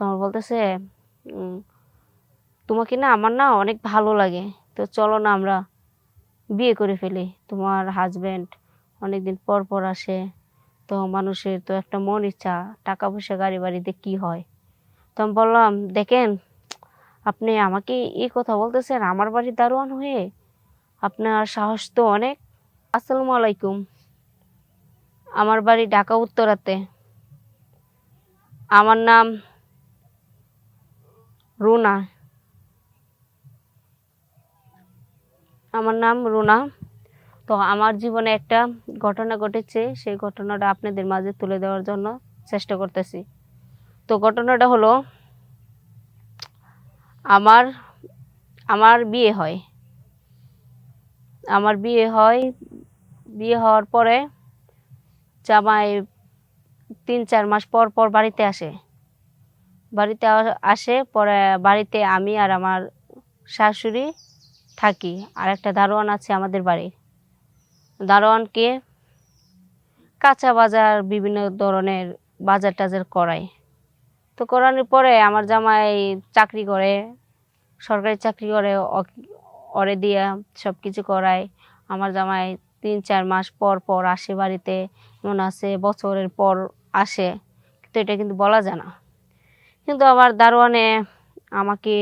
তোমার বলতেছে তোমাকে না আমার না অনেক ভালো লাগে। তো চলো না আমরা বিয়ে করে ফেলি। তোমার হাজবেন্ড অনেকদিন পর পর আসে। তো মানুষের তো একটা মন ইচ্ছা, টাকা পয়সা, গাড়ি বাড়িতে কি হয়? তো আমি বললাম, দেখেন, আপনি আমাকে এই কথা বলতেছেন, আমার বাড়ি দারোয়ান হয়ে আপনার সাহস তো অনেক। আসসালামু আলাইকুম। আমার বাড়ি ঢাকা উত্তরাতে। আমার নাম রুনা। আমার নাম রুনা। তো আমার জীবনে একটা ঘটনা ঘটেছে, সেই ঘটনাটা আপনাদের মাঝে তুলে দেওয়ার জন্য চেষ্টা করতেছি। তো ঘটনাটা হলো, আমার আমার বিয়ে হয়। আমার বিয়ে হয়, বিয়ে হওয়ার পরে জামাই তিন চার মাস পর পর বাড়িতে আসে। বাড়িতে আসে, পরে বাড়িতে আমি আর আমার শাশুড়ি থাকি। আর একটা দারোয়ান আছে আমাদের বাড়ি। দারোয়ানকে কাঁচা বাজার, বিভিন্ন ধরনের বাজার টাজার করায় তো করানোর পরে আমার জামাই চাকরি করে, সরকারি চাকরি করে অ- ওরে দিয়ে সব কিছু করায়। আমার জামাই তিন, চার মাস পর পর আসে বাড়িতে এমন আসে বছরের পর আসে তো এটা কিন্তু বলা যায় না। কিন্তু আবার দারোয়ানে আমাকে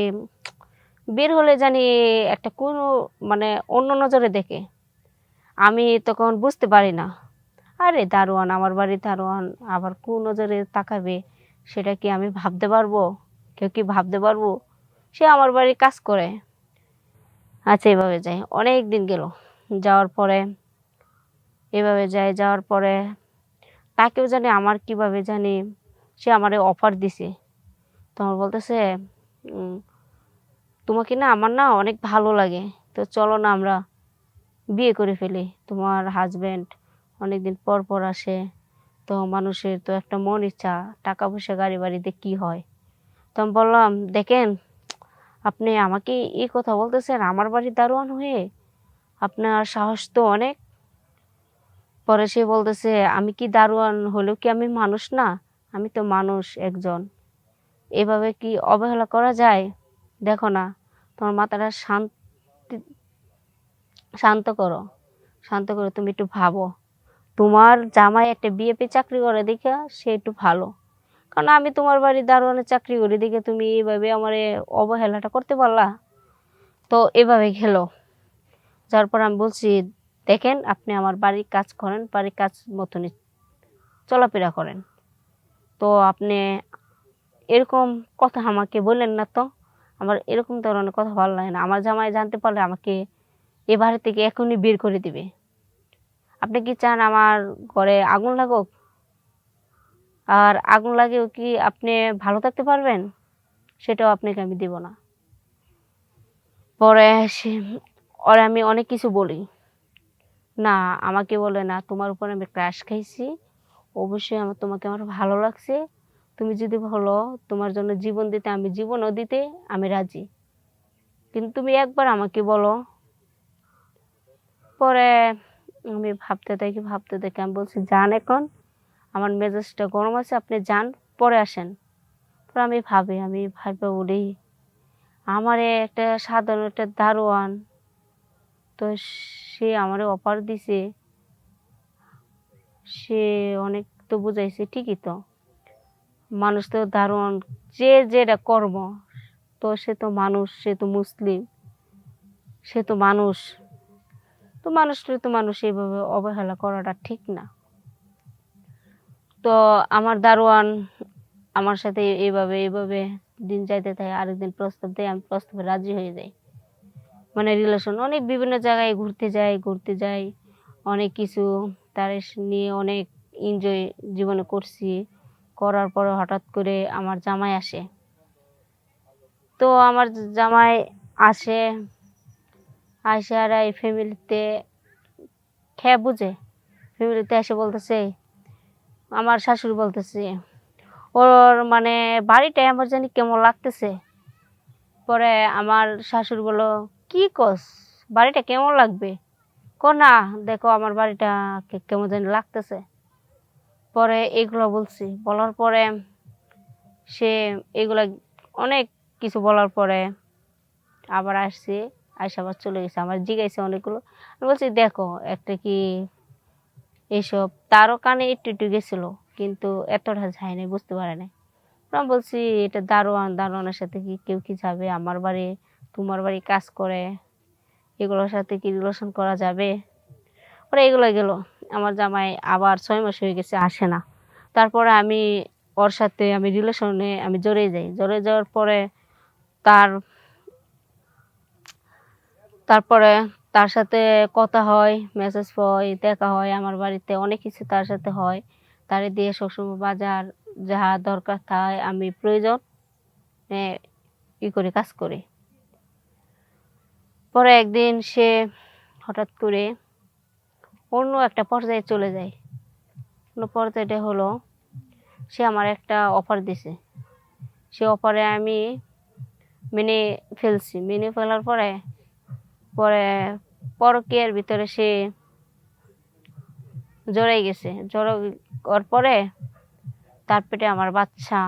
বের হলে জানি একটা কোনো মানে অন্য নজরে দেখে। আমি তখন বুঝতে পারি না। আরে দারোয়ান, আমার বাড়ি দারোয়ান আবার কোন নজরে তাকাবে সেটা কি আমি ভাবতে পারব? কেউ কি ভাবতে পারব? সে আমার বাড়ি কাজ করে। আচ্ছা এভাবে যাই অনেক দিন গেল। যাওয়ার পরে, এভাবে যায়। যাওয়ার পরে তাকেও জানি আমার কীভাবে জানি সে আমারে অফার দিছে। তোমার বলতেছে তোমাকে না আমার না অনেক ভালো লাগে। তো চলো না আমরা বিয়ে করে ফেলি। তোমার হাজবেন্ড অনেকদিন পর পর আসে। তো মানুষের তো একটা মন ইচ্ছা, টাকা পয়সা, গাড়ি বাড়িতে কি হয়? তো আমি বললাম, দেখেন, আপনি আমাকে এই কথা বলতেছেন, আমার বাড়ি দারোয়ান হয়ে আপনার সাহস তো অনেক। পরে সে বলতেছে, আমি কি দারোয়ান হলেও কি আমি মানুষ না? আমি তো মানুষ একজন। এভাবে কি অবহেলা করা যায়? দেখো না, তোমার মাথাটা শান্তি, শান্ত করো, শান্ত করে তুমি একটু ভাবো। তোমার জামাই একটা বিএপি চাকরি করে দেখে সে একটু ভালো। কারণ আমি তোমার বাড়ি দারোয়ানের চাকরি করি দেখে তুমি এইভাবে আমার অবহেলাটা করতে পারলা? তো এভাবে খেলো। যার পর আমি বলছি, দেখেন, আপনি আমার বাড়ির কাজ করেন, বাড়ির কাজ মতনই চলাফেরা করেন। তো আপনি এরকম কথা আমাকে বললেন না তো। আমার এরকম ধরনের কথা ভালো লাগে না। আমার জামাই জানতে পারলে আমাকে এ বাড়ি থেকে এখনই বের করে দিবে। আপনি কি চান আমার ঘরে আগুন লাগুক? আর আগুন লাগেও কি আপনি ভালো থাকতে পারবেন? সেটাও আপনাকে আমি দিব না। পরে সে ওরে আমি অনেক কিছু বলি। না, আমাকে বলে না, তোমার উপর আমি ক্রাশ খাইছি। অবশ্যই আমার তোমাকে আমার ভালো লাগছে। তুমি যদি বলো তোমার জন্য জীবন দিতে, আমি জীবনও দিতে, আমি রাজি। কিন্তু তুমি একবার আমাকে বলো। পরে আমি ভাবতে থাকি ভাবতে থাকি। আমি বলছি, যান এখন, আমার মেজাজটা গরম আছে, আপনি যান, পরে আসেন। পরে আমি ভাবি, আমি ভাববে বলি, আমার একটা সাধারণ একটা দারোয়ান, তো সে আমারে অফার দিছে, সে অনেক তো বুঝাইছে, ঠিকই তো। মানুষ তো দারোয়ান যে যেটা কর্ম, তো সে তো মানুষ, সে তো মুসলিম, সে তো মানুষ। তো মানুষটা তো মানুষ এইভাবে অবহেলা করাটা ঠিক না। তো আমার দারোয়ান আমার সাথে এইভাবে এইভাবে দিন যাইতে থাকে, আরেকদিন প্রস্তাব দেয়, আমি প্রস্তাবে রাজি হয়ে যাই। মানে রিলেশন অনেক বিভিন্ন জায়গায় ঘুরতে যাই ঘুরতে যাই, অনেক কিছু তার নিয়ে অনেক এনজয় জীবনে করছি। করার পরে হঠাৎ করে আমার জামাই আসে। তো আমার জামাই আসে আসে আর এই ফ্যামিলিতে খেয়ে বুঝে। ফ্যামিলিতে এসে বলতেছে, আমার শাশুড়ি বলতেছে, ওর মানে বাড়িটা আমার জানি কেমন লাগতেছে? পরে আমার শাশুড়ি বলল, কি কস, বাড়িটা কেমন লাগবে? ক না, দেখো আমার বাড়িটা কেমন জানি লাগতেছে। পরে এগুলো বলছি। বলার পরে সে এগুলা অনেক কিছু বলার পরে আবার আসছে, আসে আবার চলে গেছে আমার জিজ্ঞাসা অনেকগুলো। আমি বলছি, দেখো, একটা কি এইসব তারও কানে একটু একটু গেছিল, কিন্তু এতটা যায় নাই, বুঝতে পারে নাই। আমি বলছি, এটা দারোয়ান, দারোয়ানের সাথে কি কেউ কি যাবে? আমার বাড়ি, তোমার বাড়ি কাজ করে, এগুলোর সাথে কি রিলেশন করা যাবে? ওরা এগুলো গেল। আমার জামাই আবার ছয় মাস হয়ে গেছে, আসে না। তারপরে আমি ওর সাথে আমি রিলেশনে আমি জড়ে যাই। জড়ে যাওয়ার পরে তার, তারপরে তার সাথে কথা হয় মেসেজ হয়, দেখা হয়। আমার বাড়িতে অনেক কিছু তার সাথে হয়। তারে দিয়ে সবসময় বাজার যাহা দরকার তাই আমি প্রয়োজন ই করে, কাজ করি। পরে একদিন সে হঠাৎ করে অন্য একটা পর্যায়ে চলে যায়। অন্য পর্যায়টা হলো, সে আমার একটা অফার দিছে। সে অফারে আমি মেনে ফেলছি। মেনে ফেলার পরে পরে পরকীয়ার ভিতরে সে জড়াই গেছে। জড়ো ওর পরে তার পেটে আমার বাচ্চা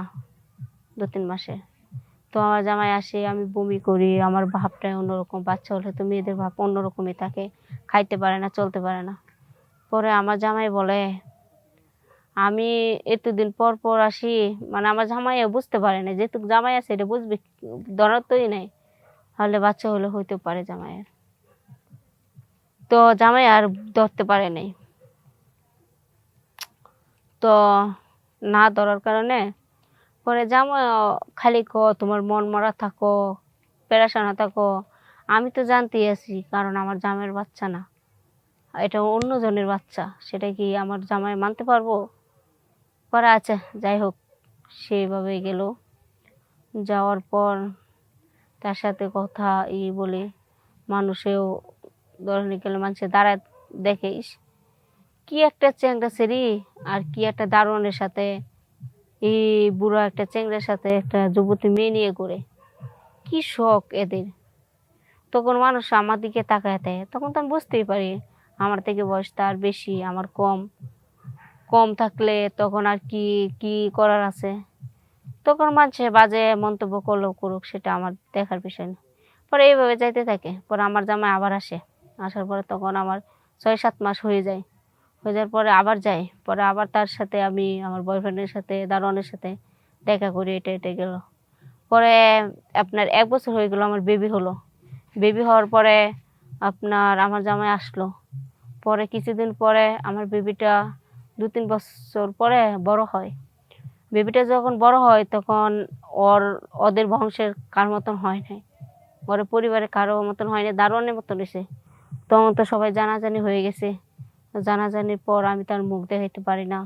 দু তিন মাসে তো আমার জামাই আসে, আমি বমি করি, আমার ভাবটাই অন্যরকম। বাচ্চা হলে তো মেয়েদের ভাব অন্যরকমই থাকে। খাইতে পারে না, চলতে পারে না। পরে আমার জামাই বলে, আমি এতদিন পর পর আসি মানে আমার জামাই বুঝতে পারে না যেহেতু জামাই আছে, এটা বুঝবে, ধরার তোই নাই, তাহলে বাচ্চা হলে হইতে পারে জামাইয়ের। তো জামাই আর ধরতে পারে নাই। তো না ধরার কারণে পরে জামাই খালি ক, তোমার মন মরা থাকো, পেরাশানা থাকো, আমি তো জানতেই আছি, কারণ আমার জামাইয়ের বাচ্চা না। এটা অন্যজনের বাচ্চা সেটা কি আমার জামাই মানতে পারব? পরে আচ্ছা যাই হোক সেভাবে গেল। যাওয়ার পর তার সাথে কথা ই বলে মানুষেও ধরনে গেলে মানুষে দাঁড়ায় দেখে ইস, কি একটা চ্যাংড়া সেরি আর কি একটা দারোয়ানের সাথে এই বুড়ো একটা চ্যাংড়ার সাথে একটা যুবতী মেয়ে নিয়ে করে কি শখ এদের। তখন মানুষ আমার দিকে তাকায় তখন তো আমি বুঝতেই পারি। আমার থেকে বয়স তার বেশি, আমার কম। কম থাকলে তখন আর কি কি করার আছে? তখন মানুষে বাজে মন্তব্য করলেও করুক, সেটা আমার দেখার বিষয় না। পরে এইভাবে যাইতে থাকে। পরে আমার জামাই আবার আসে। আসার পরে তখন আমার ছয়, সাত মাস হয়ে যায়। হয়ে যাওয়ার পরে আবার যাই পরে আবার তার সাথে আমি, আমার বয়ফ্রেন্ডের সাথে, দারোয়ানের সাথে দেখা করি, এটা এটা গেল। পরে আপনার এক বছর হয়ে গেল আমার বেবি হলো। বেবি হওয়ার পরে আপনার, আমার জামাই আসলো। পরে কিছুদিন পরে আমার বেবিটা দু তিন বছর পরে বড় হয়। বেবিটা যখন বড় হয় তখন ওর, ওদের বংশের কার মতন হয় নাই। ওর পরিবারে কারও মতন হয় না দারোয়ানের মতন হয়েছে তখন তো সবাই জানাজানি হয়ে গেছে। জানাজানির পর আমি তার মুখ দেখাইতে পারি না।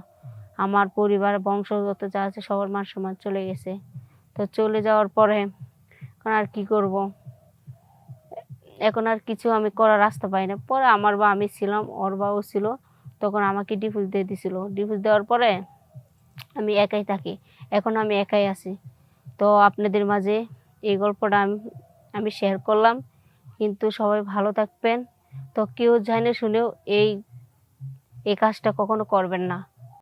আমার পরিবার, বংশগত যা আছে সবার মান সম্মান চলে গেছে। তো চলে যাওয়ার পরে আর কি করব? এখন আর কিছু আমি করার রাস্তা পাই না। পরে আমার বা আমি ছিলাম, ওর বাও ছিল, তখন আমাকে ডিভোর্স দিয়ে দিছিল। ডিভোর্স দেওয়ার পরে আমি একাই থাকি, এখন আমি একাই আছি। তো আপনাদের মাঝে এই গল্পটা আমি আমি শেয়ার করলাম। কিন্তু সবাই ভালো থাকবেন। তো কেউ জানে শুনেও এই এই কাজটা কখনো করবেন না।